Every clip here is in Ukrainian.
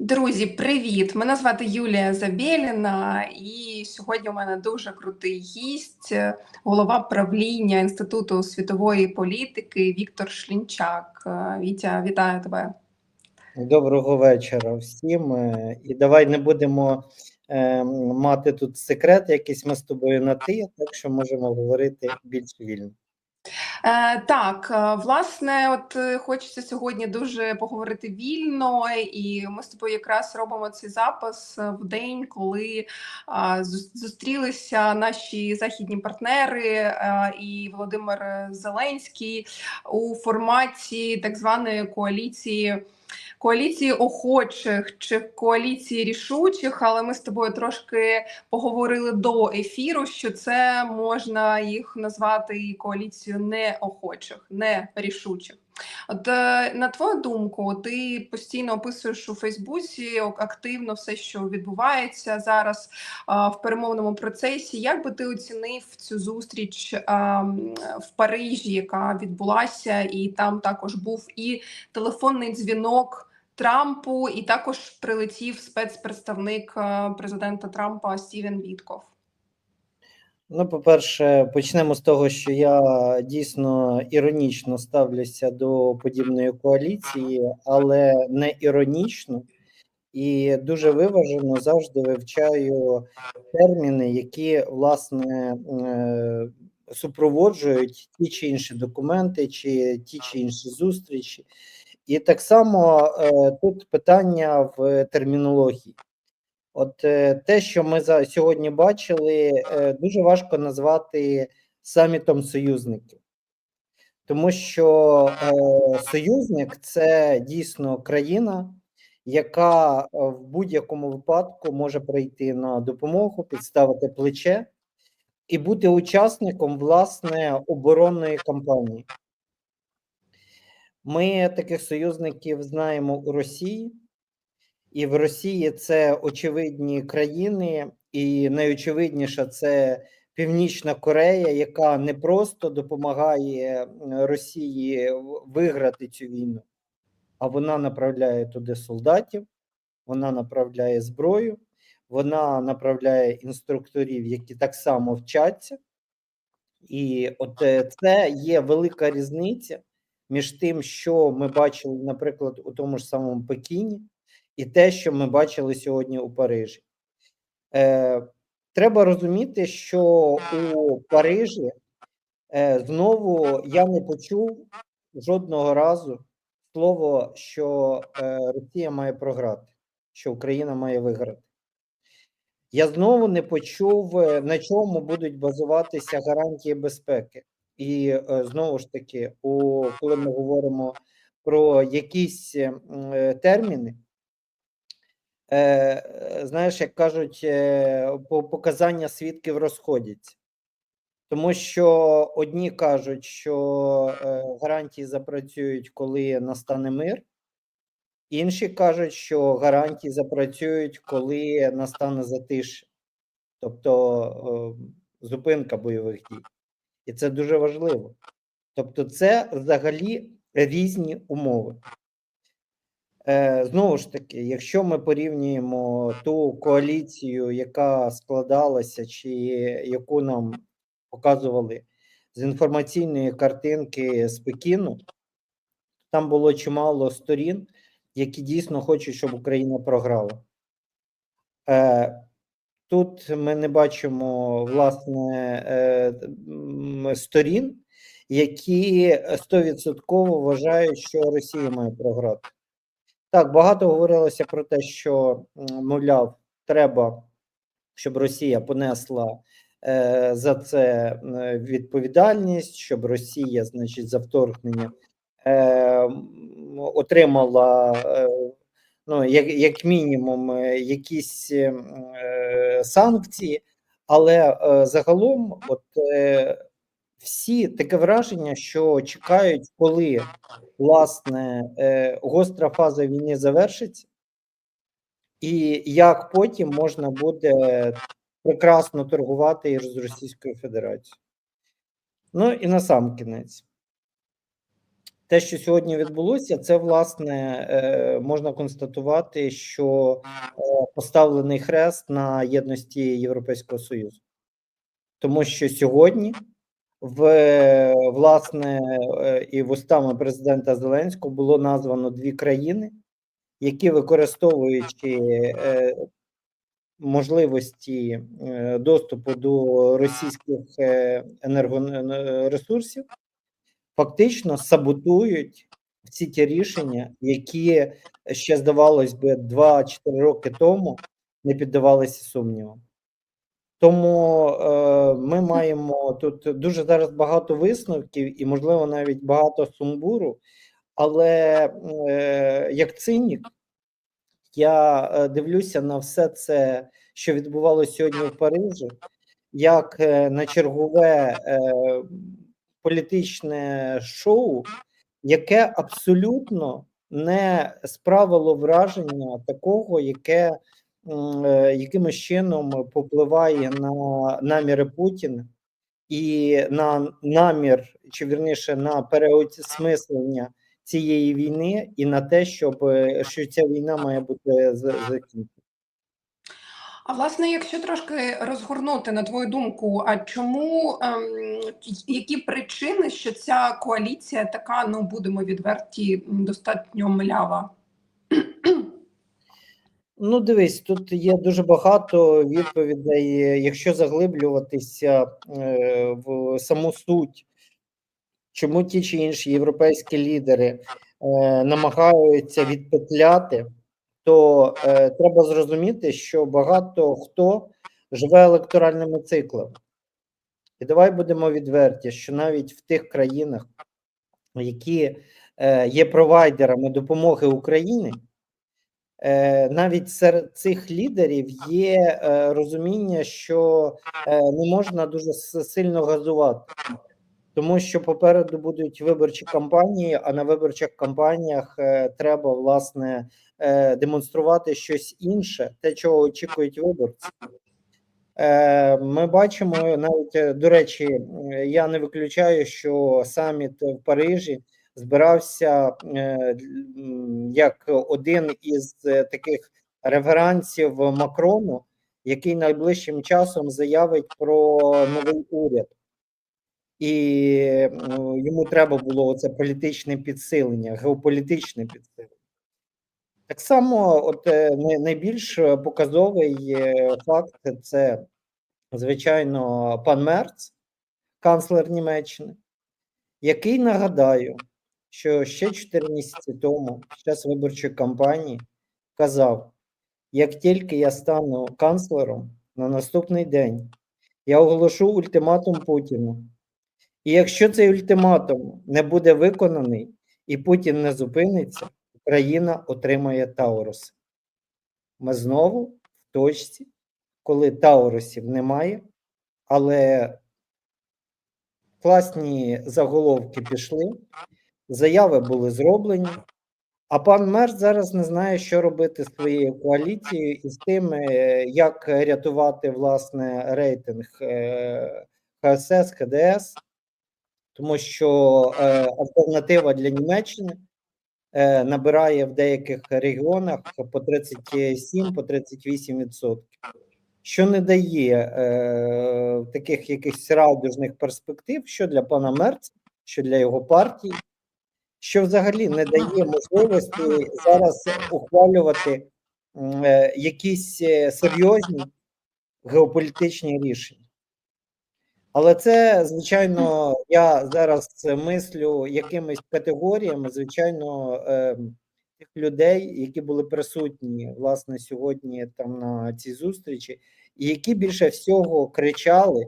Друзі, привіт! Мене звати Юлія Забєліна, і сьогодні у мене дуже крутий гість, голова правління Інституту світової політики Віктор Шлінчак. Е, Вітя, вітаю тебе. Доброго вечора всім. Е, І давай не будемо е, мати тут секрет, якийсь ми з тобою на ти, так що можемо говорити більш вільно. Е, так, е, власне, от е, хочеться сьогодні дуже поговорити вільно, і ми з тобою якраз робимо цей запис в день, коли зустрілися наші західні партнери і Володимир Зеленський у форматі так званої коаліції. Коаліції охочих чи коаліції рішучих, але ми з тобою трошки поговорили до ефіру, що це можна їх назвати і коаліцією неохочих, не рішучих. От е, на твою думку, ти постійно описуєш у Фейсбуці активно все, що відбувається зараз а, в перемовному процесі. Як би ти оцінив цю зустріч а, в Парижі, яка відбулася, і там також був і телефонний дзвінок Трампу, і також прилетів спецпредставник е, президента Трампа Стівен Вітков. Ну, по-перше, почнемо з того, що я дійсно іронічно ставлюся до подібної коаліції, але не іронічно і дуже виважено завжди вивчаю терміни, які власне е, супроводжують ті чи інші документи, чи ті чи інші зустрічі. І так само е, тут питання в термінології. От е, те, що ми за сьогодні бачили, е, дуже важко назвати самітом союзників, тому що союзник це дійсно країна, яка в будь-якому випадку може прийти на допомогу, підставити плече і бути учасником власне оборонної кампанії. Ми таких союзників знаємо у Росії. І в Росії це очевидні країни, і найочевидніше це Північна Корея, яка не просто допомагає Росії виграти цю війну, а вона направляє туди солдатів, вона направляє зброю, вона направляє інструкторів, які так само вчаться. І от е, це є велика різниця між тим, що ми бачили, наприклад, у тому ж самому Пекіні, і те, що ми бачили сьогодні у Парижі. Е, треба розуміти, що у Парижі е, знову я не почув жодного разу слово, що е, Росія має програти, що Україна має виграти. Я знову не почув, е, на чому будуть базуватися гарантії безпеки. І е, знову ж таки, у, коли ми говоримо про якісь е, е, терміни, знаєш, як кажуть, показання свідків розходяться. Тому що одні кажуть, що гарантії запрацюють, коли настане мир, інші кажуть, що гарантії запрацюють, коли настане затишя, тобто зупинка бойових дій. І це дуже важливо. Тобто, це взагалі різні умови. Е, знову ж таки, якщо ми порівнюємо ту коаліцію, яка складалася, чи яку нам показували з інформаційної картинки з Пекіну, там було чимало сторін, які дійсно хочуть, щоб Україна програла. Тут ми не бачимо власне е, сторін, які 100% вважають, що Росія має програти. Так, багато говорилося про те, що, мовляв, треба, щоб Росія понесла е, за це відповідальність, щоб Росія, значить, за вторгнення е, отримала, ну, як, як мінімум, якісь санкції, але е, загалом, от е, всі таке враження, що чекають, коли власне е, гостра фаза війни завершиться, і як потім можна буде прекрасно торгувати із Російською Федерацією. Ну і на сам кінець. Те, що сьогодні відбулося, це власне е, можна констатувати, що е, поставлений хрест на єдності Європейського Союзу, тому що сьогодні, в власне, е, і вустами президента Зеленського було названо дві країни, які використовуючи можливості доступу до російських енергоресурсів, фактично саботують всі ті рішення, які ще здавалось би 2-4 роки тому не піддавалися сумнівам. Тому е, ми маємо тут дуже зараз багато висновків і, можливо, навіть багато сумбуру. Але е, як цинік, я е, дивлюся на все це, що відбувалося сьогодні в Парижі, як е, на чергове е, політичне шоу, яке абсолютно не справило враження такого, яке е, якимось чином попливає на наміри Путіна і на намір, чи вірніше на переосмислення цієї війни і на те, щоб е, що ця війна має бути закінчена. А власне, якщо трошки розгорнути на твою думку, а чому ем, які причини, що ця коаліція така, ну будемо відверті, достатньо млява? Ну, дивись, тут є дуже багато відповідей. Якщо заглиблюватися е, в саму суть, чому ті чи інші європейські лідери е, намагаються відпетляти, то е, треба зрозуміти, що багато хто живе електоральними циклами. І давай будемо відверті, що навіть в тих країнах, які е, є провайдерами допомоги Україні, е, навіть серед цих лідерів є е, розуміння, що е, не можна дуже сильно газувати, тому що попереду будуть виборчі кампанії, а на виборчих кампаніях е, треба власне е, демонструвати щось інше, те, чого очікують виборці. Е, Ми бачимо навіть до речі, я не виключаю, що саміт в Парижі збирався е, як один із таких реверансів Макрону, який найближчим часом заявить про новий уряд. І йому треба було це політичне підсилення, геополітичне підсилення. Так само, от е, найбільш е, показовий е, факт це, звичайно, пан Мерц, канцлер Німеччини, який нагадаю, що ще 4 місяці тому, під час виборчої кампанії, казав: як тільки я стану канцлером на наступний день, я оголошу ультиматум Путіну. І якщо цей ультиматум не буде виконаний і Путін не зупиниться, Україна отримає Таурус. Ми знову в точці, коли Таурусів немає, але класні заголовки пішли, заяви були зроблені. А пан Мерц зараз не знає, що робити з своєю коаліцією і з тим, е, як рятувати власне рейтинг е, ХСС, ХДС, тому що е, альтернатива для Німеччини е, набирає в деяких регіонах по 37, по 38 відсотків, що не дає е, таких якихось радужних перспектив, що для пана Мерца, що для його партії, що взагалі не дає можливості зараз ухвалювати е, якісь серйозні геополітичні рішення. Але це, звичайно, я зараз мислю якимись категоріями, звичайно, е, тих людей, які були присутні власне сьогодні там на цій зустрічі, і які більше всього кричали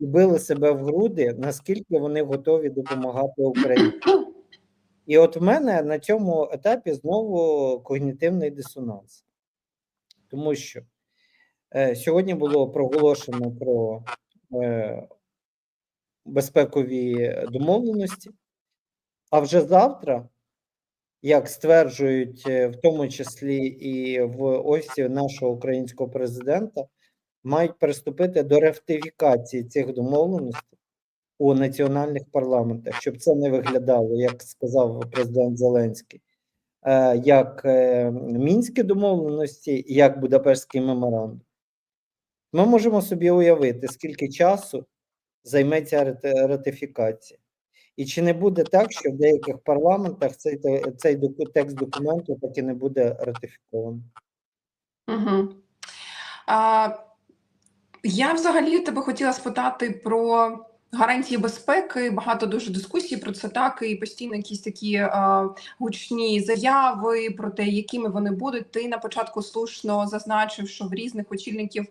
і били себе в груди, наскільки вони готові допомагати Україні. І от в мене на цьому етапі знову когнітивний дисонанс, тому що е, сьогодні було проголошено про безпекові домовленості, а вже завтра, як стверджують, е, в тому числі і в офісі нашого українського президента, мають приступити до ратифікації цих домовленостей. у національних парламентах, щоб це не виглядало, як сказав президент Зеленський, е, як е, мінські домовленості, як Будапештський меморандум. Ми можемо собі уявити, скільки часу займеться ця ратифікація. І чи не буде так, що в деяких парламентах цей, цей текст документу так і не буде ратифікований? Угу. А, я взагалі тебе хотіла спитати про гарантії безпеки. Багато дуже дискусій про це так, і постійно якісь такі а, гучні заяви про те, якими вони будуть. Ти на початку слушно зазначив, що в різних очільників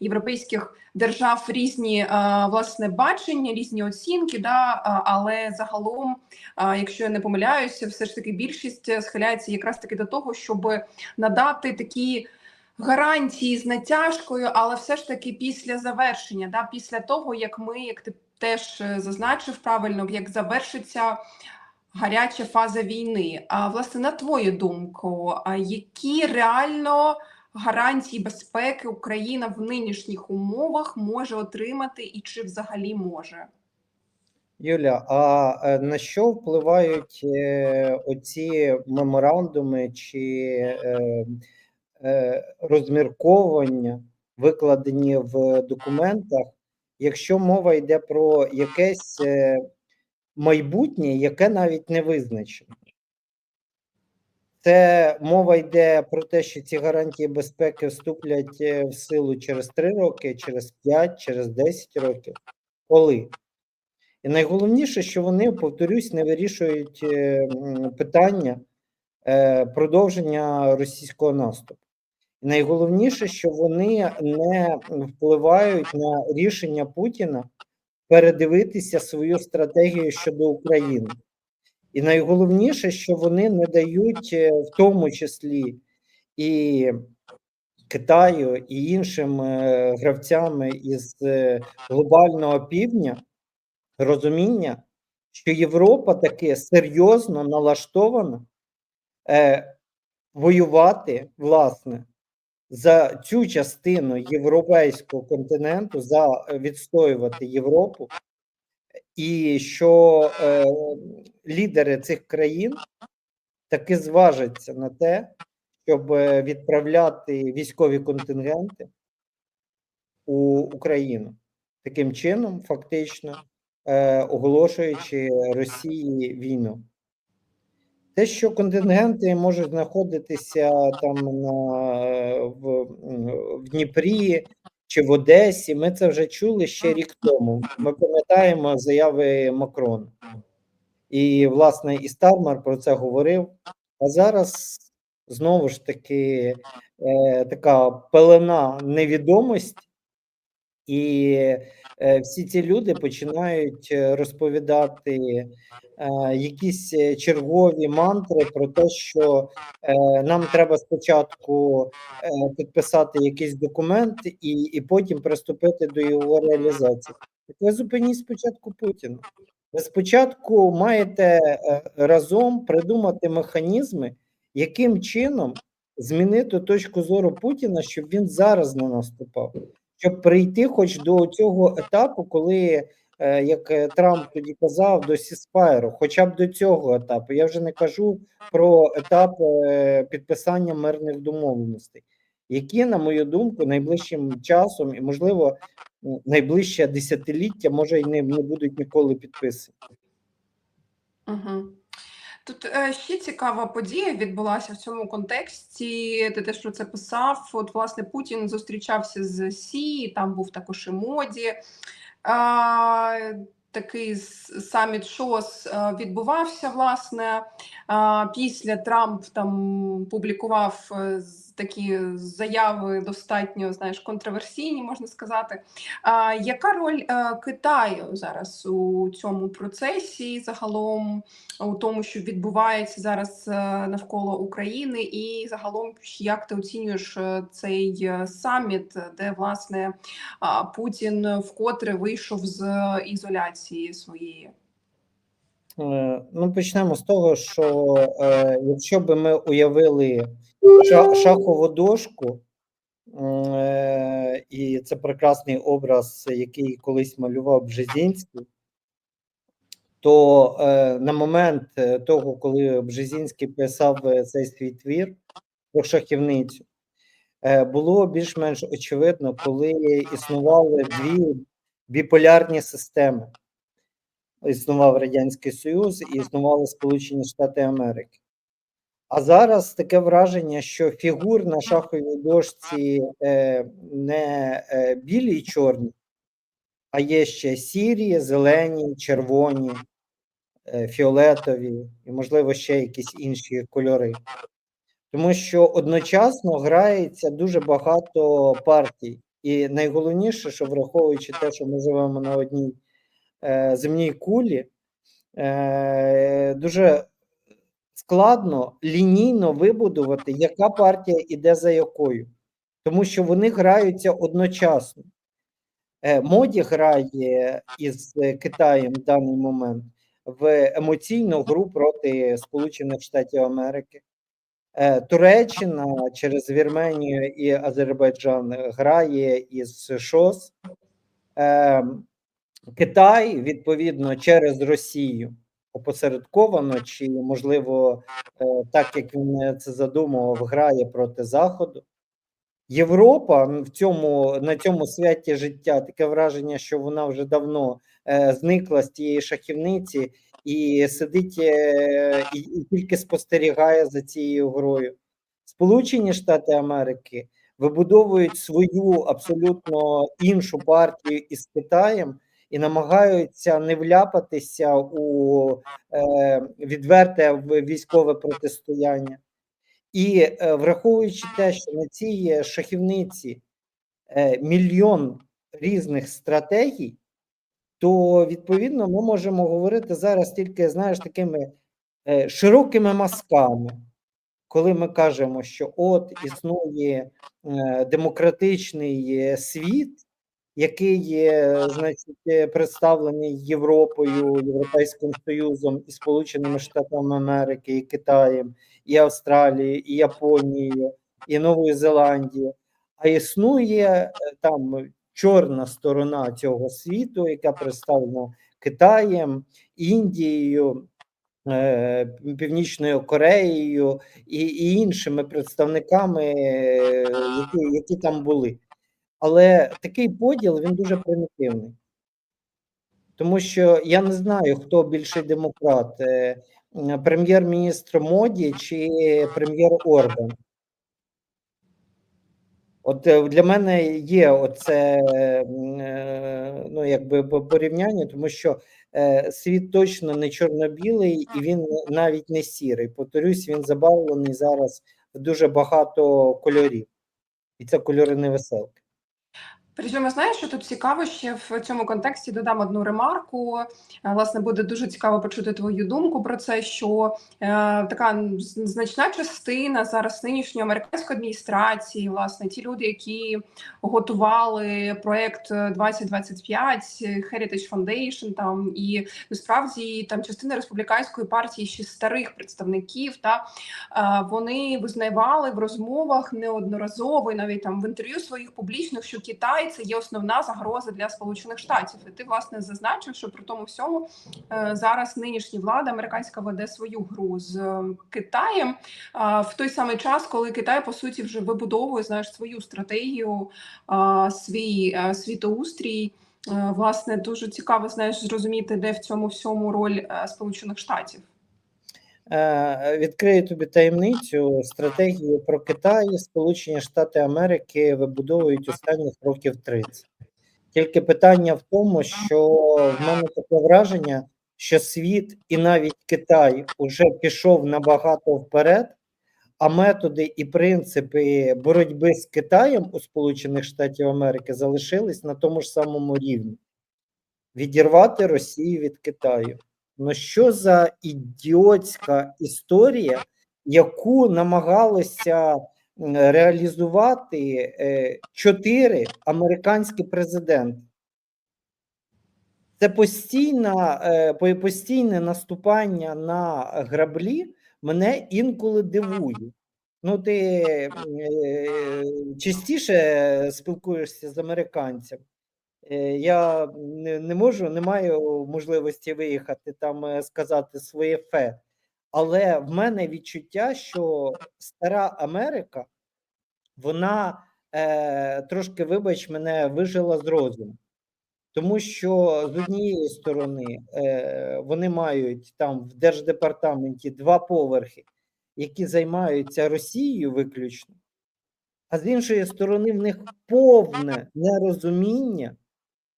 європейських держав різні а, власне бачення, різні оцінки. Да, але загалом, а, якщо я не помиляюся, все ж таки більшість е, схиляється якраз таки до того, щоб надати такі гарантії з натяжкою, але все ж таки після завершення, да, після того, як ми, як ти теж е, зазначив правильно, як завершиться гаряча фаза війни. А власне, на твою думку, які реально гарантії безпеки Україна в нинішніх умовах може отримати і чи взагалі може? Юля, а е, на що впливають е, оці меморандуми чи розмірковання, викладені в документах, якщо мова йде про якесь е, майбутнє, яке навіть не визначено? Це мова йде про те, що ці гарантії безпеки вступлять е, в силу через 3 роки, через 5, через 10 років. Коли? І найголовніше, що вони, повторюсь, не вирішують е, питання продовження російського наступу. Найголовніше, що вони не впливають на рішення Путіна передивитися свою стратегію щодо України. І найголовніше, що вони не дають, е, в тому числі і Китаю, і іншим е, гравцям із е, глобального півдня розуміння, що Європа таки серйозно налаштована воювати, власне, за цю частину європейського континенту, за е, відстоювати Європу, і що е, лідери цих країн таки зважаться на те, щоб е, відправляти військові контингенти у Україну. Таким чином, фактично, е, оголошуючи Росії війну. Те, що контингенти можуть знаходитися там на, в, в Дніпрі чи в Одесі, ми це вже чули ще рік тому. Ми пам'ятаємо заяви Макрона. І, власне, і Стармар про це говорив. А зараз знову ж таки е, така пелена невідомості, і е, всі ці люди починають е, розповідати е, якісь е, чергові мантри про те, що е, нам треба спочатку е, підписати якийсь документ і, і потім приступити до його реалізації. Так ви зупиніть спочатку Путіна. Ви спочатку маєте е, разом придумати механізми, яким чином змінити точку зору Путіна, щоб він зараз не наступав, щоб прийти хоч до цього етапу, коли, е, як е, Трамп тоді казав, до сіспайру, хоча б до цього етапу. Я вже не кажу про етап е, підписання мирних домовленостей, які, на мою думку, найближчим часом і, можливо, найближче десятиліття може й не, не будуть ніколи підписані. Угу. Тут е, ще цікава подія відбулася в цьому контексті. Ти теж про це писав. От, власне, Путін зустрічався з Сі, там був також і моді. Такий саміт ШОС е, відбувався, власне. Після Трамп там публікував е, такі заяви достатньо, знаєш, контроверсійні, можна сказати. А, яка роль е, Китаю зараз у цьому процесі загалом? у тому, що відбувається зараз е, навколо України, і загалом, як ти оцінюєш е, цей саміт, де власне Путін вкотре вийшов з ізоляції своєї? Е, Ну, почнемо з того, що е, якщо би ми уявили шахову дошку, е, і це прекрасний образ, який колись малював Бжезінський, то на момент того, коли Бжезінський писав цей свій твір про шахівницю, було більш-менш очевидно, коли існували дві біполярні системи. Існував Радянський Союз і існували Сполучені Штати Америки. А зараз таке враження, що фігур на шаховій дошці е, не е, білі й чорні, а є ще сірі, зелені, червоні, е, фіолетові і, можливо, ще якісь інші кольори. Тому що одночасно грається дуже багато партій. І найголовніше, що враховуючи те, що ми живемо на одній земній кулі, е, дуже складно лінійно вибудувати, яка партія іде за якою, тому що вони граються одночасно. Е, Моді грає із е, Китаєм в даний момент в емоційну гру проти Сполучених Штатів Америки. Е, Туреччина через Вірменію і Азербайджан грає із ШОС. Китай, відповідно, через Росію опосередковано, чи, можливо, е, так як він це задумував, грає проти Заходу. Європа в цьому на цьому святі життя таке враження, що вона вже давно е, зникла з тієї шахівниці і сидить е, і, і тільки спостерігає за цією грою. Сполучені Штати Америки вибудовують свою абсолютно іншу партію із Китаєм і намагаються не вляпатися у е, відверте військове протистояння. І е, враховуючи те, що на цій шахівниці е, мільйон різних стратегій, то відповідно ми можемо говорити зараз тільки, знаєш, такими е, широкими мазками, коли ми кажемо, що от існує е, демократичний світ, який є, значить, е, представлений Європою, Європейським Союзом і Сполученими Штатами Америки, і Китаєм, і Австралією, і Японією, і Новою Зеландією. А існує е, там чорна сторона цього світу, яка представлена Китаєм, Індією, е, Північною Кореєю і, і іншими представниками, які, які там були. Але такий поділ він дуже примітивний. Тому що я не знаю, хто більший демократ: е, прем'єр-міністр Моді чи прем'єр Орбан. От е, для мене є оце е, ну, якби по- порівняння, тому що світ точно не чорно-білий і він навіть не сірий. Повторюсь, він забавлений зараз в дуже багато кольорів, і це кольори невеселки. Причому знаєш, що тут цікаво ще в цьому контексті додам одну ремарку. Е, Власне, буде дуже цікаво почути твою думку про це. Що е, така значна частина зараз нинішньої американської адміністрації, власне, ті люди, які готували проект 2025, Heritage Foundation, там і насправді там частина республіканської партії ще старих представників, та е, вони визнавали в розмовах неодноразово навіть там в інтерв'ю своїх публічних, що Китай це є основна загроза для Сполучених Штатів. І ти власне зазначив, що при тому всьому е, зараз нинішня влада американська веде свою гру з е, Китаєм в той самий час, коли Китай по суті вже вибудовує знаєш свою стратегію, свій е, світоустрій. Власне, дуже цікаво знаєш зрозуміти, де в цьому всьому роль Сполучених Штатів. Е, Відкрию тобі таємницю. Стратегію про Китай Сполучені Штати Америки вибудовують останніх років 30. Тільки питання в тому, що в мене таке враження, що світ і навіть Китай уже пішов набагато вперед, а методи і принципи боротьби з Китаєм у Сполучених Штатів Америки залишились на тому ж самому рівні. Відірвати Росію від Китаю. Ну що за ідіотська історія, яку намагалися реалізувати е, чотири американські президенти? Це постійна, е, постійне наступання на граблі мене інколи дивує. Ну, ти е, частіше спілкуєшся з американцями. Е, Я не, не можу, не маю можливості виїхати там е, сказати своє фе. Але в мене відчуття, що стара Америка, вона е, трошки, вибач мене, вижила з розуму. Тому що з однієї сторони е, вони мають там в держдепартаменті два поверхи, які займаються Росією виключно, а з іншої сторони, в них повне нерозуміння,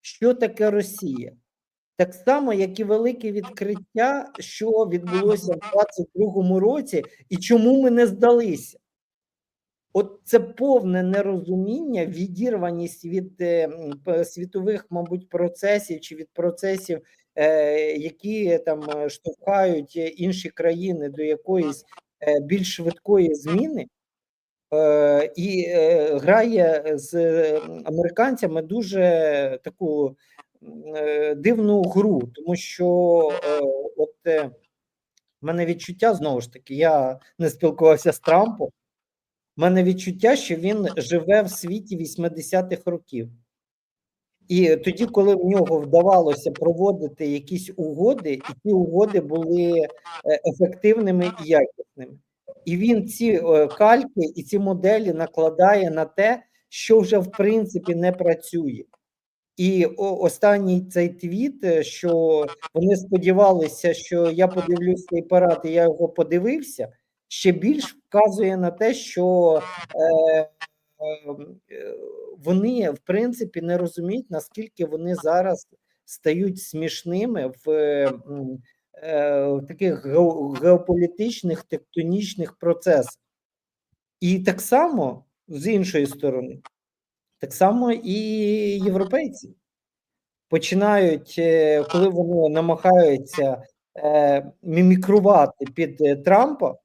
що таке Росія. Так само, як і велике відкриття, що відбулося в 22-му році, і чому ми не здалися. От це повне нерозуміння, відірваність від е, світових, мабуть, процесів чи від процесів, е, які там е, штовхають інші країни до якоїсь більш швидкої зміни, і е, грає з е, американцями дуже таку е, дивну гру, тому що е, от е, в мене відчуття знову ж таки, я не спілкувався з Трампом. У мене відчуття, що він живе в світі 80-х років. І тоді, коли в нього вдавалося проводити якісь угоди, і ці угоди були е, ефективними і якісними. І він ці е, кальки і ці моделі накладає на те, що вже в принципі не працює. І останній цей твіт, е, що вони сподівалися, що я подивлюсь цей парад, і я його подивився, ще більш вказує на те, що е, е, вони в принципі не розуміють, наскільки вони зараз стають смішними в, в таких геополітичних тектонічних процесах. І так само з іншої сторони, так само і європейці починають, е, коли вони намагаються е, мімікрувати під е, Трампа,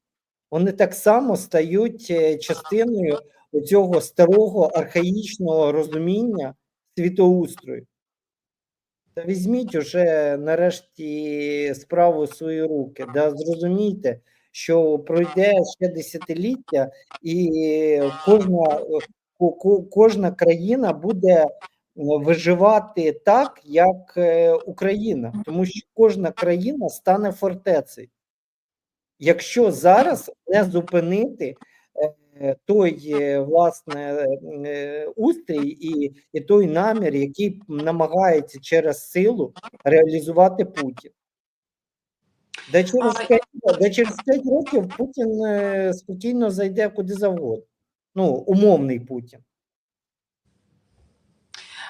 вони так само стають е, частиною цього старого архаїчного розуміння світоустрою. Та візьміть уже нарешті справу в свої руки, да зрозумійте, що пройде ще десятиліття, і кожна, ко- ко- кожна країна буде виживати так, як е, Україна, тому що кожна країна стане фортецею. Якщо зараз не зупинити е, той е, власне е, устрій і, і той намір, який намагається через силу реалізувати Путін. Де через А, 5, де через 5 років Путін е, спокійно зайде куди завгодно. Ну, умовний Путін.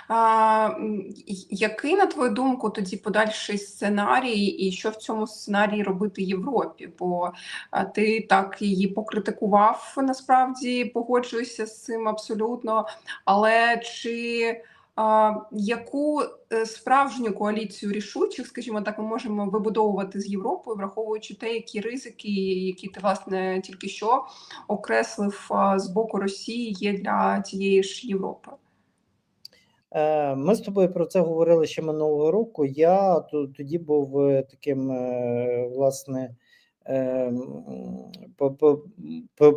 А, який, на твою думку, тоді подальший сценарій, і що в цьому сценарії робити Європі? Бо ти так її покритикував, насправді погоджуюся з цим абсолютно. Але чи а, яку е, справжню коаліцію рішучих, скажімо так, ми можемо вибудовувати з Європою, враховуючи те, які ризики, які ти власне тільки що окреслив з боку Росії, є для тієї ж Європи? Е, Ми з тобою про це говорили ще минулого року. Я тоді був е, таким, е, власне,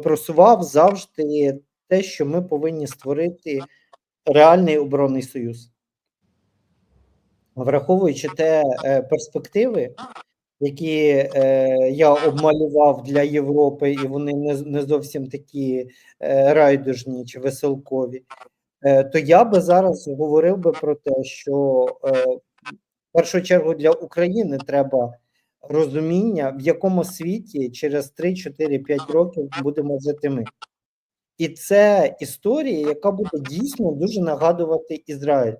просував завжди те, що ми повинні створити реальний оборонний союз. Враховуючи те перспективи, які я обмалював для Європи, і вони не, зовсім такі райдужні чи веселкові, то я би зараз говорив би про те, що е, в першу чергу для України треба розуміння, в якому світі через 3, 4, 5 років будемо жити ми. І це історія, яка буде дійсно дуже нагадувати Ізраїль.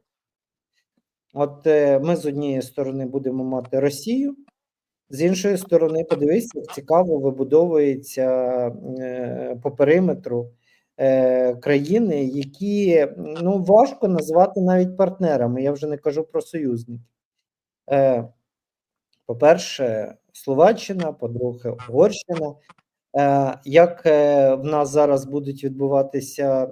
От е, ми з однієї сторони будемо мати Росію, з іншої сторони, подивись, як цікаво вибудовується е, по периметру е, країни, які ну важко назвати навіть партнерами. Я вже не кажу про союзників. Е, по-перше, Словаччина, по-друге, Угорщина. Е, Як в нас зараз будуть відбуватися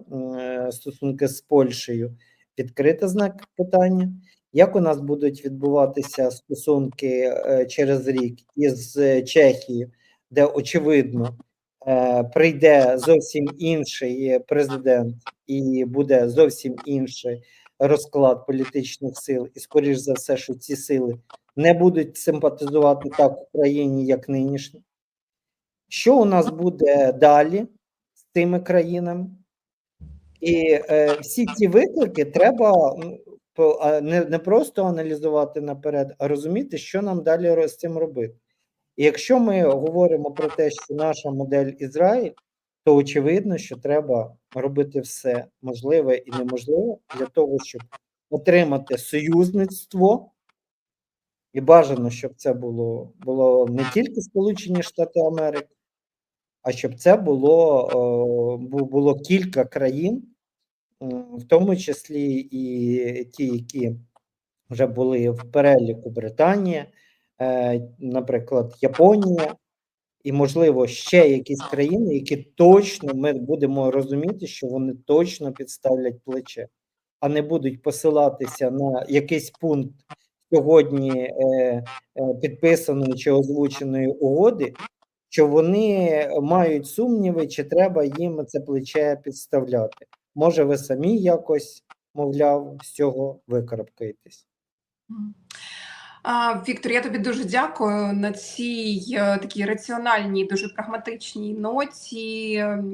стосунки з Польщею? Відкрите знак питання. Як у нас будуть відбуватися стосунки через рік із Чехією, де очевидно прийде зовсім інший президент і буде зовсім інше розклад політичних сил, і скоріш за все, що ці сили не будуть симпатизувати так Україні, як нинішні. Що у нас буде далі з цими країнами? І е, всі ці виклики треба не, не просто аналізувати наперед, а розуміти, що нам далі з цим робити. І якщо ми говоримо про те, що наша модель Ізраїль, то очевидно, що треба робити все можливе і неможливе для того, щоб отримати союзництво. І бажано, щоб це було, було не тільки Сполучені Штати Америки, а щоб це було, було кілька країн, в тому числі і ті, які вже були в переліку Британія, наприклад, Японія, і, можливо, ще якісь країни, які точно ми будемо розуміти, що вони точно підставлять плече, а не будуть посилатися на якийсь пункт сьогодні е, е, підписаної чи озвученої угоди, що вони мають сумніви, чи треба їм це плече підставляти. Може, ви самі якось, мовляв, з цього викарабкаєтесь. Віктор, я тобі дуже дякую на цій е, такій раціональній, дуже прагматичній ноті. Е,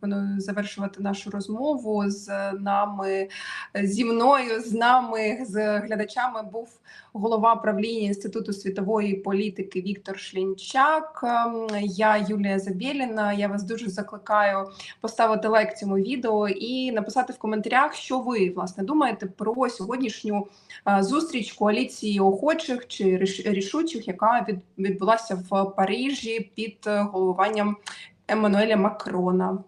Пропоную завершувати нашу розмову з нами, е, зі мною, з нами, з глядачами. Був голова правління Інституту світової політики Віктор Шлінчак. Ем, Я Юлія Забєліна. Я вас дуже закликаю поставити лайк цьому відео і написати в коментарях, що ви власне думаєте про сьогоднішню е, зустріч коаліції охочих чи ріш- рішучих, яка від, відбулася в Парижі під е, головуванням Еммануеля Макрона.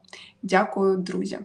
Дякую, друзі.